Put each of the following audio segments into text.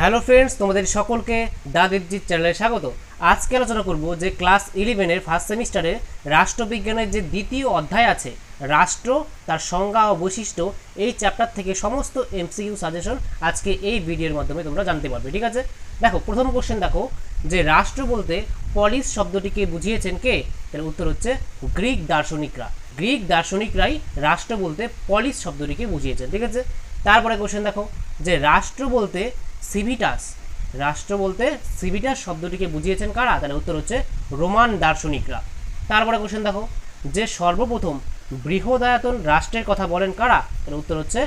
Hello friends, তোমাদের সকলকে দা চ্যানেলে স্বাগত। আজকে আলোচনা করব যে ক্লাস ইলেভেনের ফার্স্ট সেমিস্টারে রাষ্ট্রবিজ্ঞানের যে দ্বিতীয় অধ্যায় আছে, রাষ্ট্র, তার সংজ্ঞা ও বৈশিষ্ট্য, এই চ্যাপ্টার থেকে সমস্ত এমসিকিউ সাজেশন আজকে এই ভিডিওর মাধ্যমে তোমরা জানতে পারবে, ঠিক আছে? দেখো, প্রথম কোশ্চেন দেখো, যে রাষ্ট্র বলতে পলিস শব্দটিকে বুঝিয়েছেন কে? এর উত্তর হচ্ছে গ্রিক দার্শনিকরা। গ্রিক দার্শনিকরাই রাষ্ট্র বলতে পলিস শব্দটিকে বুঝিয়েছেন, ঠিক আছে? তারপরে কোশ্চেন দেখো, যে রাষ্ট্র বলতে সিভিটাস। রাষ্ট্র বলতে সিভিটাস শব্দটিকে বুঝিয়েছেন কারা? তাহলে উত্তর হচ্ছে রোমান দার্শনিকরা। তারপরে কোশ্চেন দেখো। যে সর্বপ্রথম বৃহদায়তন রাষ্ট্রের কথা বলেন কারা? তাহলে উত্তর হচ্ছে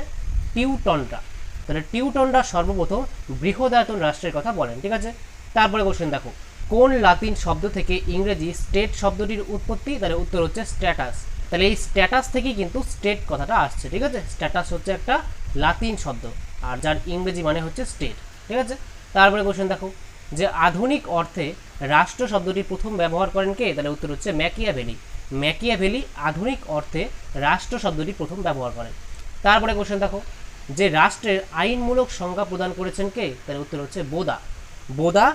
টিউটনরা। তাহলে টিউটনরা সর্বপ্রথম বৃহদায়তন রাষ্ট্রের কথা বলেন, ঠিক আছে? তারপরে কোশ্চেন দেখো। কোন লাতিন শব্দ থেকে ইংরেজি স্টেট শব্দটির উৎপত্তি? তাহলে উত্তর হচ্ছে স্ট্যাটাস। তাহলে এই স্ট্যাটাস থেকেই কিন্তু স্টেট কথাটা আসছে, ঠিক আছে? স্ট্যাটাস হচ্ছে একটা লাতিন শব্দ। আর যার ইংরেজি মানে হচ্ছে স্টেট ঠিক আছে? তারপরে কোশ্চেন দেখো, যে আধুনিক অর্থে রাষ্ট্র শব্দটি প্রথম ব্যবহার করেন কে? তাহলে উত্তর হচ্ছে ম্যাকিয়াভেলি। ম্যাকিয়াভেলি আধুনিক অর্থে রাষ্ট্র শব্দটি প্রথম ব্যবহার করেন তারপরে কোশ্চেন দেখো, যে রাষ্ট্রের আইনমূলক সংজ্ঞা প্রদান করেছেন কে? তাহলে উত্তর হচ্ছে বোদা। বোদা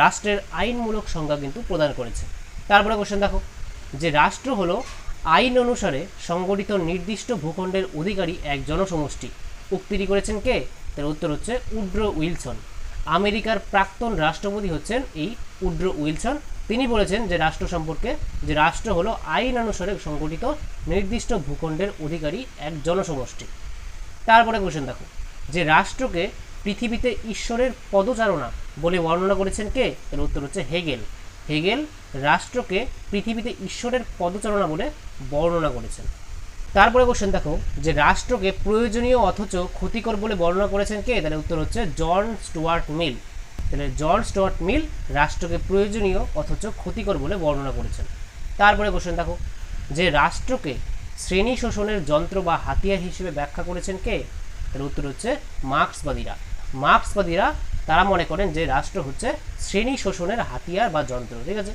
রাষ্ট্রের আইনমূলক সংজ্ঞা কিন্তু প্রদান করেছে। তারপরে কোশ্চেন দেখো, যে রাষ্ট্র হলো আইন অনুসারে সংগঠিত নির্দিষ্ট ভূখণ্ডের অধিকারী এক জনসমষ্টি। উক্তিটি করেছেন কে? তার উত্তর হচ্ছে উড্রো উইলসন। আমেরিকার প্রাক্তন রাষ্ট্রপতি হচ্ছেন এই উড্রো উইলসন। তিনি বলেছেন যে রাষ্ট্র সম্পর্কে, যে রাষ্ট্র হলো আইন অনুসারে সংগঠিত নির্দিষ্ট ভূখণ্ডের অধিকারী এক জনসমষ্টি। তারপরে কোশ্চেন দেখো। যে রাষ্ট্রকে পৃথিবীতে ঈশ্বরের পদচারণা বলে বর্ণনা করেছেন কে? এর উত্তর হচ্ছে হেগেল। হেগেল রাষ্ট্রকে পৃথিবীতে ঈশ্বরের পদচারণা বলে বর্ণনা করেছেন। তারপরে কোশ্চেন দেখো, যে রাষ্ট্রকে প্রয়োজনীয় অথচ ক্ষতিকর বলে বর্ণনা করেছেন কে? তাহলে উত্তর হচ্ছে জন স্টুয়ার্ট মিল। তাহলে জন স্টুয়ার্ট মিল রাষ্ট্রকে প্রয়োজনীয় অথচ ক্ষতিকর বলে বর্ণনা করেছেন। তারপরে কোশ্চেন দেখো, যে রাষ্ট্রকে শ্রেণি শোষণের যন্ত্র বা হাতিয়ার হিসেবে ব্যাখ্যা করেছেন কে? তাহলে উত্তর হচ্ছে মার্ক্সবাদীরা। মার্ক্সবাদীরা তারা মনে করেন যে রাষ্ট্র হচ্ছে শ্রেণি শোষণের হাতিয়ার বা যন্ত্র, ঠিক আছে?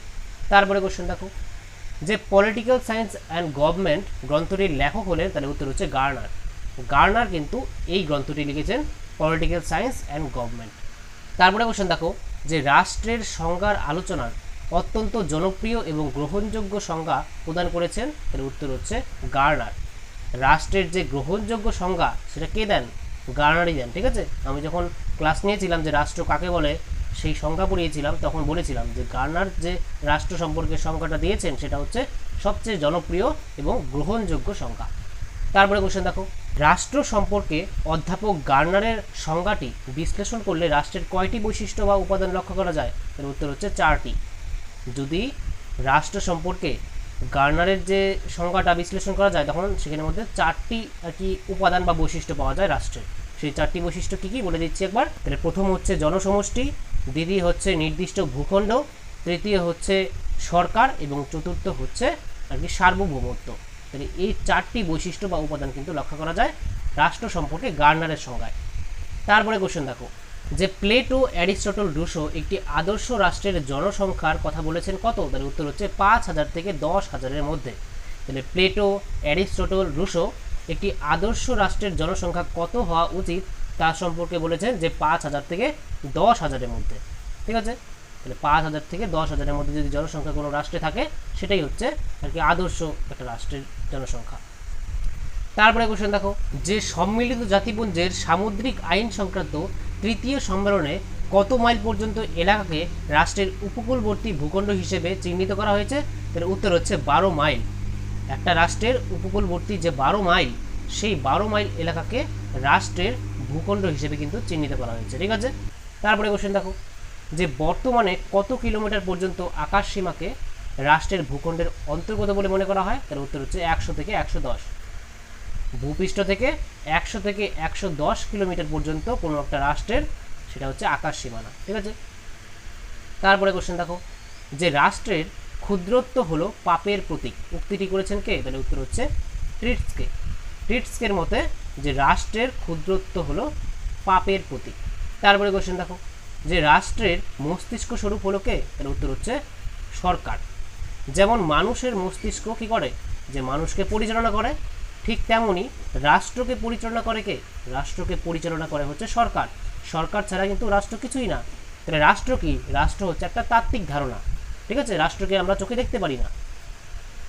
তারপরে কোশ্চেন দেখো যে পলিটিক্যাল সায়েন্স অ্যান্ড গভর্নমেন্ট গ্রন্থটির লেখক হলেন তাহলে উত্তর হচ্ছে গার্নার। গার্নার কিন্তু এই গ্রন্থটি লিখেছেন পলিটিক্যাল সায়েন্স অ্যান্ড গভর্নমেন্ট তারপরে কোশ্চেন দেখো, যে রাষ্ট্রের সংজ্ঞার আলোচনার অত্যন্ত জনপ্রিয় এবং গ্রহণযোগ্য সংজ্ঞা প্রদান করেছেন এর উত্তর হচ্ছে গার্নার। রাষ্ট্রের যে গ্রহণযোগ্য সংজ্ঞা, সেটা কে দেন? গার্নারই দেন, ঠিক আছে? আমি যখন ক্লাস নিয়েছিলাম যে রাষ্ট্র কাকে বলে সেই সংজ্ঞা পড়িয়েছিলাম, তখন বলেছিলাম যে গার্নার যে রাষ্ট্র সম্পর্কে সংজ্ঞাটা দিয়েছেন, সেটা হচ্ছে সবচেয়ে জনপ্রিয় এবং গ্রহণযোগ্য সংজ্ঞা। তারপরে কোশ্চেন দেখো, রাষ্ট্র সম্পর্কে অধ্যাপক গার্নারের সংজ্ঞাটি বিশ্লেষণ করলে রাষ্ট্রের কয়টি বৈশিষ্ট্য বা উপাদান লক্ষ্য করা যায়? এর উত্তর হচ্ছে চারটি। যদি রাষ্ট্র সম্পর্কে গার্নারের যে সংজ্ঞাটা বিশ্লেষণ করা যায়, তখন সেখানের মধ্যে চারটি আর কি উপাদান বা বৈশিষ্ট্য পাওয়া যায় রাষ্ট্রের। সেই চারটি বৈশিষ্ট্য কী কী বলে দিচ্ছি একবার? তাহলে প্রথম হচ্ছে জনসমষ্টি দ্বিতীয় হচ্ছে নির্দিষ্ট ভূখণ্ড, তৃতীয় হচ্ছে সরকার এবং চতুর্থ হচ্ছে আর কি সার্বভৌমত্ব। তাহলে এই চারটি বৈশিষ্ট্য বা উপাদান কিন্তু লক্ষ্য করা যায় রাষ্ট্র সম্পর্কে গার্নারের সংজ্ঞায়। তারপরে কোশ্চেন দেখো, যে প্লেটো, অ্যারিস্টটল, রুশো একটি আদর্শ রাষ্ট্রের জনসংখ্যার কথা বলেছেন কত? তাহলে উত্তর হচ্ছে পাঁচ হাজার থেকে দশ হাজারের মধ্যে। তাহলে প্লেটো, অ্যারিস্টটল, রুশো একটি আদর্শ রাষ্ট্রের জনসংখ্যা কত হওয়া উচিত? তার সম্পর্কে বলেছেন যে পাঁচ হাজার থেকে দশ হাজারের মধ্যে। ঠিক আছে? তাহলে পাঁচ হাজার থেকে দশ হাজারের মধ্যে যদি জনসংখ্যা কোনো রাষ্ট্রে থাকে, সেটাই হচ্ছে আর কি আদর্শ একটা রাষ্ট্রের জনসংখ্যা। তারপরে কোশ্চেন দেখো, যে সম্মিলিত জাতিপুঞ্জের সামুদ্রিক আইন সংক্রান্ত তৃতীয় সম্মেলনে কত মাইল পর্যন্ত এলাকাকে রাষ্ট্রের উপকূলবর্তী ভূখণ্ড হিসেবে চিহ্নিত করা হয়েছে? তার উত্তর হচ্ছে বারো মাইল। একটা রাষ্ট্রের উপকূলবর্তী যে বারো মাইল সেই বারো মাইল এলাকাকে রাষ্ট্রের ভূখণ্ড হিসেবে কিন্তু চিহ্নিত করা হয়েছে, ঠিক আছে? তারপরে কোশ্চেন দেখো, যে বর্তমানে কত কিলোমিটার পর্যন্ত আকাশ সীমাকে রাষ্ট্রের ভূখণ্ডের অন্তর্গত বলে মনে করা হয়? তার উত্তর হচ্ছে একশো থেকে একশো দশ। ভূপৃষ্ঠ থেকে একশো থেকে একশো দশ কিলোমিটার পর্যন্ত কোনো একটা রাষ্ট্রের, সেটা হচ্ছে আকাশ সীমানা, ঠিক আছে? তারপরে কোশ্চেন দেখো, যে রাষ্ট্রের ক্ষুদ্রত্ব হলো পাপের প্রতীক উক্তিটি করেছেন কে? তাহলে উত্তর হচ্ছে ট্রিটসকে ট্রিটসকের মতে যে রাষ্ট্রের ক্ষুদ্রত্ব হলো পাপের প্রতীক। তারপরে কোশ্চেন দেখো, যে রাষ্ট্রের মস্তিষ্ক স্বরূপ হলো কে? তাহলে উত্তর হচ্ছে সরকার। যেমন মানুষের মস্তিষ্ক কি করে? যে মানুষকে পরিচালনা করে, ঠিক তেমনি রাষ্ট্রকে পরিচালনা করে কে? রাষ্ট্রকে পরিচালনা করে হচ্ছে সরকার। সরকার ছাড়া কিন্তু রাষ্ট্র কিছুই না। তাহলে রাষ্ট্র কি? রাষ্ট্র হচ্ছে একটা তাত্ত্বিক ধারণা। ঠিক আছে? রাষ্ট্রকে আমরা চোখে দেখতে পারি না।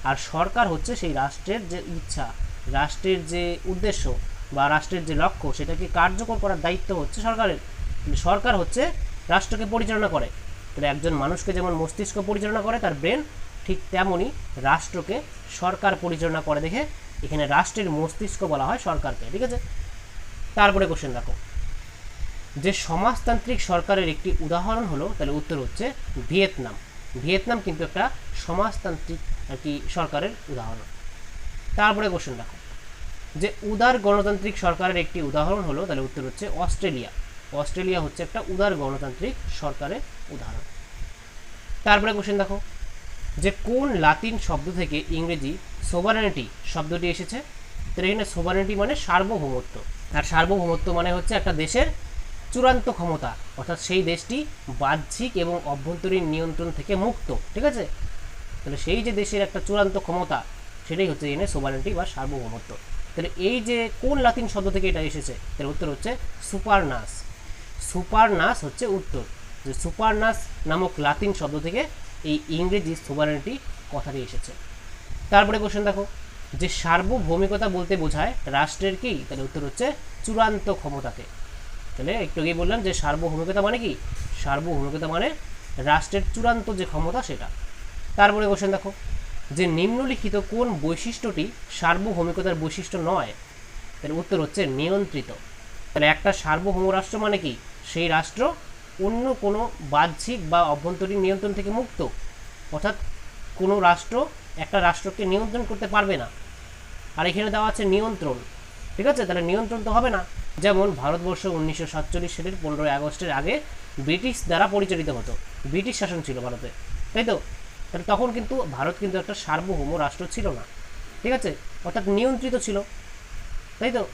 আর সরকার হচ্ছে সেই রাষ্ট্রের যে ইচ্ছা রাষ্ট্রের যে উদ্দেশ্য বা রাষ্ট্রের যে লক্ষ্য, সেটাকে কার্যকর করার দায়িত্ব হচ্ছে সরকারের। সরকার হচ্ছে রাষ্ট্রকে পরিচালনা করে। তাহলে একজন মানুষকে যেমন মস্তিষ্ক পরিচালনা করে, তার ব্রেন ঠিক তেমনই রাষ্ট্রকে সরকার পরিচালনা করে দেখে, এখানে রাষ্ট্রের মস্তিষ্ক বলা হয় সরকারকে, ঠিক আছে? তারপরে কোশ্চেন রাখো যে সমাজতান্ত্রিক সরকারের একটি উদাহরণ হলো, তাহলে উত্তর হচ্ছে ভিয়েতনাম। ভিয়েতনাম কিন্তু একটা সমাজতান্ত্রিক আর কি সরকারের উদাহরণ। তারপরে কোশ্চেন দেখো। যে উদার গণতান্ত্রিক সরকারের একটি উদাহরণ হলো, তাহলে উত্তর হচ্ছে অস্ট্রেলিয়া। অস্ট্রেলিয়া হচ্ছে একটা উদার গণতান্ত্রিক সরকারের উদাহরণ। তারপরে কোশ্চেন দেখো। যে কোন লাতিন শব্দ থেকে ইংরেজি সোভারেনিটি শব্দটি এসেছে? তো এখানে সোভারেনিটি মানে সার্বভৌমত্ব। আর সার্বভৌমত্ব মানে হচ্ছে একটা দেশের চূড়ান্ত ক্ষমতা। অর্থাৎ সেই দেশটি বাহ্যিক এবং অভ্যন্তরীণ নিয়ন্ত্রণ থেকে মুক্ত। ঠিক আছে? তাহলে সেই যে দেশের একটা চূড়ান্ত ক্ষমতা সেটাই হচ্ছে এনে সোভারেনিটি বা সার্বভৌমত্ব। তাহলে এই যে কোন লাতিন শব্দ থেকে এটা এসেছে? তার উত্তর হচ্ছে সুপারনাস। সুপারনাস হচ্ছে উত্তর। যে সুপারনাস নামক লাতিন শব্দ থেকে এই ইংরেজি সোভারেনিটি কথাটি এসেছে। তারপরে কোশ্চেন দেখো। যে সার্বভৌমিকতা বলতে বোঝায় রাষ্ট্রের কি? তাহলে উত্তর হচ্ছে চূড়ান্ত ক্ষমতাকে। তাহলে একটু আগেই বললাম যে সার্বভৌমিকতা মানে কি? সার্বভৌমিকতা মানে রাষ্ট্রের চূড়ান্ত যে ক্ষমতা সেটা। তারপরে কোশ্চেন দেখো। যে নিম্নলিখিত কোন বৈশিষ্ট্যটি সার্বভৌমিকতার বৈশিষ্ট্য নয়? তাহলে উত্তর হচ্ছে নিয়ন্ত্রিত। তাহলে একটা সার্বভৌম রাষ্ট্র মানে কি? সেই রাষ্ট্র অন্য কোনো বাহ্যিক বা অভ্যন্তরীণ নিয়ন্ত্রণ থেকে মুক্ত। অর্থাৎ কোনো রাষ্ট্র একটা রাষ্ট্রকে নিয়ন্ত্রণ করতে পারবে না। আর এখানে দেওয়া আছে নিয়ন্ত্রণ। ঠিক আছে? তাহলে নিয়ন্ত্রণ তো হবে না। যেমন ভারতবর্ষ উনিশশো সাতচল্লিশ সালের পনেরোই আগস্টের আগে ব্রিটিশ দ্বারা পরিচালিত হতো। ব্রিটিশ শাসন ছিল ভারতে। তাই তো? তাহলে তখন কিন্তু ভারত কিন্তু একটা সার্বভৌম রাষ্ট্র ছিল না। ঠিক আছে? অর্থাৎ নিয়ন্ত্রিত ছিল। তাই তো?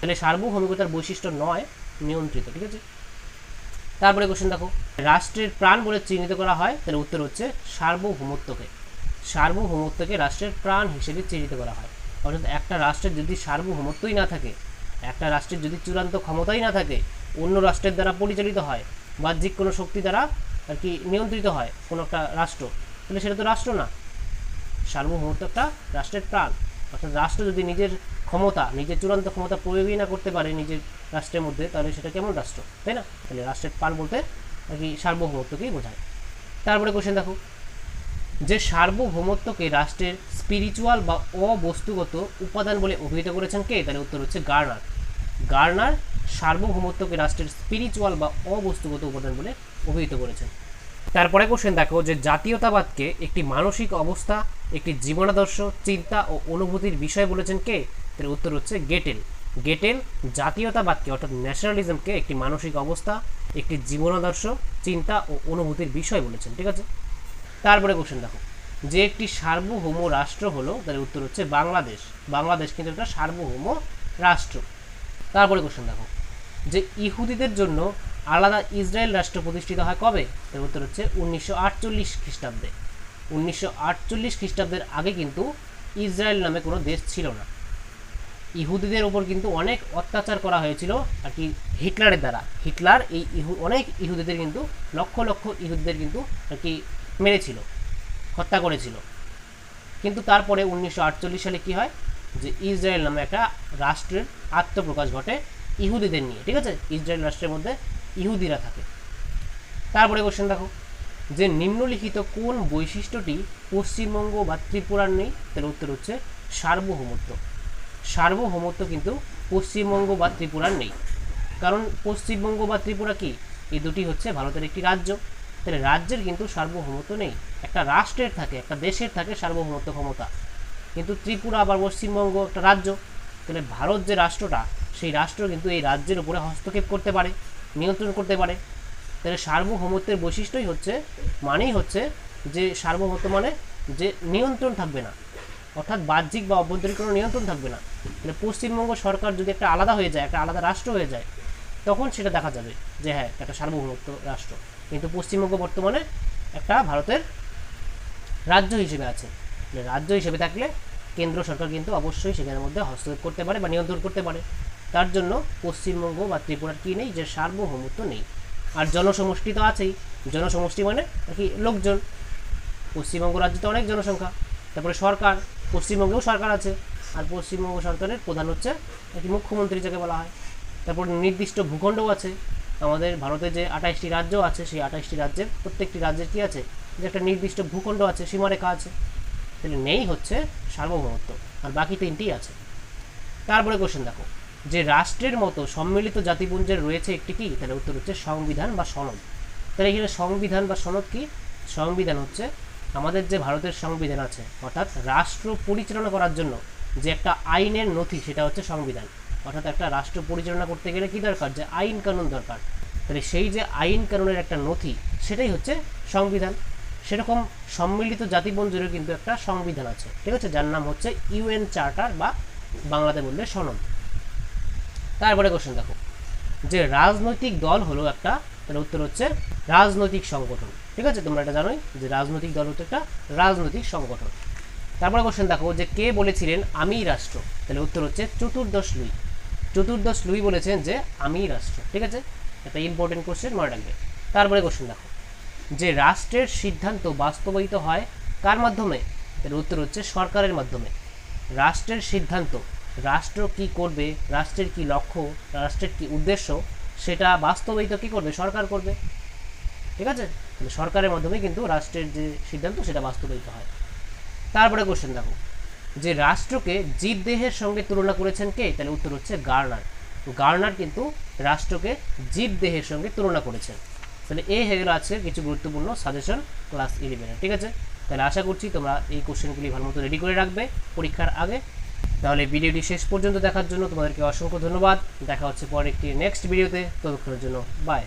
তাহলে সার্বভৌমিকতার বৈশিষ্ট্য নয়, নিয়ন্ত্রিত। ঠিক আছে? তারপরে কোশ্চেন দেখো। রাষ্ট্রের প্রাণ বলে চিহ্নিত করা হয়, তাহলে উত্তর হচ্ছে সার্বভৌমত্বকে। সার্বভৌমত্বকে রাষ্ট্রের প্রাণ হিসেবে চিহ্নিত করা হয়। অর্থাৎ একটা রাষ্ট্রের যদি সার্বভৌমত্বই না থাকে, একটা রাষ্ট্রের যদি চূড়ান্ত ক্ষমতাই না থাকে, অন্য রাষ্ট্রের দ্বারা পরিচালিত হয় বাহ্যিক কোনো শক্তি দ্বারা আর কি নিয়ন্ত্রিত হয় কোনো একটা রাষ্ট্র তাহলে সেটা তো রাষ্ট্র না। সার্বভৌমত্ব একটা রাষ্ট্রের প্রাণ। অর্থাৎ রাষ্ট্র যদি নিজের ক্ষমতা, নিজের চূড়ান্ত ক্ষমতা প্রয়োগই না করতে পারে নিজের রাষ্ট্রের মধ্যে, তাহলে সেটা কেমন রাষ্ট্র, তাই না? তাহলে রাষ্ট্রের প্রাণ বলতে আর কি সার্বভৌমত্বকেই বোঝায়। তারপরে কোশ্চেন দেখো। যে সার্বভৌমত্বকে রাষ্ট্রের স্পিরিচুয়াল বা অবস্তুগত উপাদান বলে অভিহিত করেছেন কে? তাহলে উত্তর হচ্ছে গার্নার। গার্নার সার্বভৌমত্বকে রাষ্ট্রের স্পিরিচুয়াল বা অবস্তুগত উপাদান বলে অভিহিত করেছেন। তারপরে কোশ্চেন দেখো যে জাতীয়তাবাদকে একটি মানসিক অবস্থা, একটি জীবনাদর্শ, চিন্তা ও অনুভূতির বিষয় বলেছেন কে? তার উত্তর হচ্ছে গেটেল। গেটেল জাতীয়তাবাদকে অর্থাৎ ন্যাশনালিজমকে একটি মানসিক অবস্থা, একটি জীবনাদর্শ, চিন্তা ও অনুভূতির বিষয় বলেছেন, ঠিক আছে? তারপরে কোশ্চেন দেখো। যে একটি সার্বভৌম রাষ্ট্র হলো তার উত্তর হচ্ছে বাংলাদেশ। বাংলাদেশ কিন্তু একটা সার্বভৌম রাষ্ট্র। তারপরে কোশ্চেন দেখো। যে ইহুদিদের জন্য আলাদা ইসরায়েল রাষ্ট্র প্রতিষ্ঠিত হয় কবে? এর উত্তর হচ্ছে উনিশশো আটচল্লিশ খ্রিস্টাব্দে। উনিশশো আটচল্লিশ খ্রিস্টাব্দের আগে কিন্তু ইসরায়েল নামে কোনো দেশ ছিল না। ইহুদিদের ওপর কিন্তু অনেক অত্যাচার করা হয়েছিল আর কি হিটলারের দ্বারা। হিটলার এই ইহু, অনেক ইহুদিদের কিন্তু, লক্ষ লক্ষ ইহুদিদের কিন্তু আর কি মেরেছিল, হত্যা করেছিল। কিন্তু তারপরে উনিশশো আটচল্লিশ সালে কি হয়? যে ইসরায়েল নামে একটা রাষ্ট্রের আত্মপ্রকাশ ঘটে ইহুদিদের নিয়ে, ঠিক আছে? ইসরায়েল রাষ্ট্রের মধ্যে ইহুদিরা থাকে। তারপরে কোশ্চেন দেখো, যে নিম্নলিখিত কোন বৈশিষ্ট্যটি পশ্চিমবঙ্গ বা ত্রিপুরার নেই? তার উত্তর হচ্ছে সার্বভৌমত্ব। সার্বভৌমত্ব কিন্তু পশ্চিমবঙ্গ বা ত্রিপুরার নেই। কারণ পশ্চিমবঙ্গ বা ত্রিপুরা কি? এই দুটি হচ্ছে ভারতের একটি রাজ্য। তাহলে রাজ্যের কিন্তু সার্বভৌমত্ব নেই। একটা রাষ্ট্রের থাকে, একটা দেশের থাকে সার্বভৌমত্ব ক্ষমতা। কিন্তু ত্রিপুরা আবার পশ্চিমবঙ্গ একটা রাজ্য। তাহলে ভারত যে রাষ্ট্রটা, সেই রাষ্ট্র কিন্তু এই রাজ্যের উপরে হস্তক্ষেপ করতে পারে। নিয়ন্ত্রণ করতে পারে। তাহলে সার্বভৌমত্বের বৈশিষ্ট্যই হচ্ছে, মানেই হচ্ছে যে সার্বভৌমত্ব মানে যে নিয়ন্ত্রণ থাকবে না। অর্থাৎ বাহ্যিক বা অভ্যন্তরীণ কোনো নিয়ন্ত্রণ থাকবে না। তাহলে পশ্চিমবঙ্গ সরকার যদি একটা আলাদা হয়ে যায়, একটা আলাদা রাষ্ট্র হয়ে যায়, তখন সেটা দেখা যাবে যে হ্যাঁ একটা সার্বভৌমত্ব রাষ্ট্র। কিন্তু পশ্চিমবঙ্গ বর্তমানে একটা ভারতের রাজ্য হিসেবে আছে। রাজ্য হিসেবে থাকলে কেন্দ্র সরকার কিন্তু অবশ্যই সেখানের মধ্যে হস্তক্ষেপ করতে পারে বা নিয়ন্ত্রণ করতে পারে। তার জন্য পশ্চিমবঙ্গ বা ত্রিপুরার কী নেই? যে সার্বভৌমত্ব নেই। আর জনসমষ্টি তো আছেই। জনসমষ্টি মানে কি লোকজন? পশ্চিমবঙ্গ রাজ্যে তো অনেক জনসংখ্যা। তারপরে সরকার। পশ্চিমবঙ্গেও সরকার আছে। আর পশ্চিমবঙ্গ সরকারের প্রধান হচ্ছে একটি মুখ্যমন্ত্রী যাকে বলা হয়। তারপর নির্দিষ্ট ভূখণ্ডও আছে। আমাদের ভারতে যে আঠাইশটি রাজ্য আছে, সেই আঠাইশটি রাজ্যের প্রত্যেকটি রাজ্যের কী আছে? যে একটা নির্দিষ্ট ভূখণ্ড আছে, সীমারেখা আছে। তাহলে নেই হচ্ছে সার্বভৌমত্ব। আর বাকি তিনটি আছে। তারপরে কোশ্চেন দেখো। যে রাষ্ট্রের মতো সম্মিলিত জাতিপুঞ্জের রয়েছে একটি কি? তাহলে উত্তর হচ্ছে সংবিধান বা সনদ। তাহলে এখানে সংবিধান বা সনদ কি? সংবিধান হচ্ছে আমাদের যে ভারতের সংবিধান আছে, অর্থাৎ রাষ্ট্র পরিচালনা করার জন্য যে একটা আইনের নথি, সেটা হচ্ছে সংবিধান। অর্থাৎ একটা রাষ্ট্র পরিচালনা করতে গেলে কি দরকার? যে আইন কানুন দরকার। তাহলে সেই যে আইন কানুনের একটা নথি, সেটাই হচ্ছে সংবিধান। সেরকম সম্মিলিত জাতিপুঞ্জেরও কিন্তু একটা সংবিধান আছে। ঠিক আছে? যার নাম হচ্ছে ইউএন চার্টার বা বাংলাতে বললে সনদ। তারপরে কোশ্চেন দেখো। যে রাজনৈতিক দল হলো একটা, তাহলে উত্তর হচ্ছে রাজনৈতিক সংগঠন। ঠিক আছে? তোমরা এটা জানোই যে রাজনৈতিক দল হচ্ছে একটা রাজনৈতিক সংগঠন। তারপরে কোশ্চেন দেখো যে কে বলেছিলেন আমি রাষ্ট্র? তাহলে উত্তর হচ্ছে চতুর্দশ লুই। চতুর্দশ লুই বলেছেন যে আমি রাষ্ট্র। ঠিক আছে? একটা ইম্পর্টেন্ট কোশ্চেন মনে রাখবে। তারপরে কোশ্চেন দেখো। যে রাষ্ট্রের সিদ্ধান্ত বাস্তবায়িত হয় কার মাধ্যমে? তাহলে উত্তর হচ্ছে সরকারের মাধ্যমে। রাষ্ট্রের সিদ্ধান্ত রাষ্ট্র কি করবে, রাষ্ট্রের কি লক্ষ্য, রাষ্ট্রের কি উদ্দেশ্য, সেটা বাস্তবায়িত কি করবে, সরকার করবে? ঠিক আছে? তাহলে সরকারের মাধ্যমে কিন্তু রাষ্ট্রের যে সিদ্ধান্ত, সেটা বাস্তবায়িত হয়। তারপরে কোশ্চেন দেখো। যে রাষ্ট্রকে জীবদেহের সঙ্গে তুলনা করেছেন কে? তাহলে উত্তর হচ্ছে গার্নার। গার্নার কিন্তু রাষ্ট্রকে জীবদেহের সঙ্গে তুলনা করেছেন। তাহলে এই হয়ে গেল আজকের কিছু গুরুত্বপূর্ণ সাজেশন ক্লাস ইলেভেনের ঠিক আছে? তাহলে আশা করছি তোমরা এই কোশ্চেনগুলি ভালো মতো রেডি করে রাখবে। পরীক্ষার আগে তাহলে ভিডিওটি শেষ পর্যন্ত দেখার জন্য তোমাদেরকে অসংখ্য ধন্যবাদ। দেখা হচ্ছে পরে একটি নেক্সট ভিডিওতে ততক্ষণের জন্য বাই